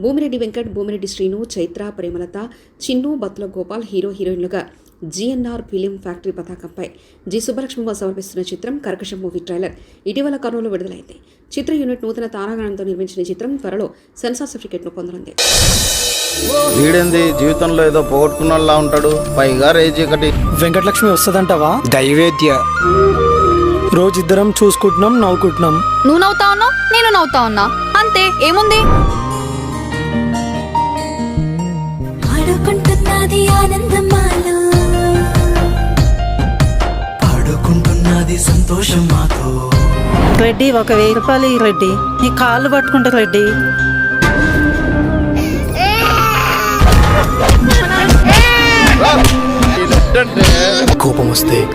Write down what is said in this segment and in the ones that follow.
Bhumireddy Venkat Bhumireddy Srinu Chaitra Premalatha Chinnu Battula Gopal hero హీరోయిన్లుగా GNR film factory పతాకంపై G Subbalakshmi సమర్పిస్తున్న చిత్రం కర్కశం మూవీ ట్రైలర్. ఇటీవల కర్నూలు విడుదలైంది. చిత్ర యూనిట్ నూతన తారాగణంతో నిర్మించిన చిత్రం త్వరలో సెన్సార్ సర్టిఫికేట్ను పొందనుంది. వీడేంది? జీవితంలో ఏదో పోగొట్టుకున్నలా ఉంటాడు. పైగా రేజీ ఒకటి వెంకటలక్ష్మి వస్తుందంటావా? దైవేద్య. రోజిద్దరం చూసుకుంటున్నాం నవ్వుకుంటున్నాం. నువ్వు నవ్వుతా ఉన్నావు నేను నవ్వుతా ఉన్నా. అంతే ఏముంది? ఆనందమాలో. సంతోషం మాతో. రెడ్డి ఒక వెయ్యి రూపాయలు ఇయ్యి రెడ్డి. నీ కాళ్ళు పట్టుకుంటా రెడ్డి. కోపం వస్తే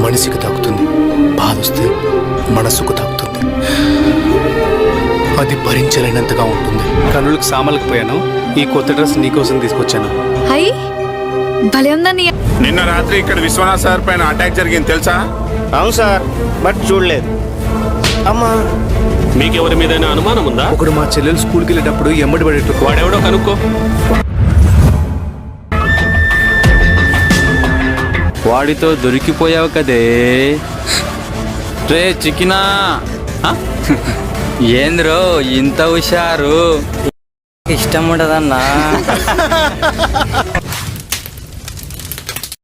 మనిషికి తాకుతుంది బాధ వస్తే మనసుకు తాకుతుంది. అది భరించలేనంతగా ఉంటుంది. కర్నూలుకు సామలకు పోయాను. ఈ కొత్త డ్రెస్ నీకోసం తీసుకొచ్చాను. హై భలే ఉందని నిన్న రాత్రి ఇక్కడ విశ్వనాథ్ సార్ పైన అటాక్ జరిగింది తెలుసా? అవును సార్ బట్ చూడలేదు. అమ్మా. మీకెవరి మీదైనా అనుమానం ఉందా? ఒకడు మా చెల్లెలు స్కూల్కి వెళ్ళేటప్పుడు ఎమ్మడి పడేట్టు వాడెవడో కనుక్కో. వాడితో దొరికిపోయావు కదే. రే చికినా ఏంద్రో ఇంత హుషారు. ఇష్టం ఉండదన్నా.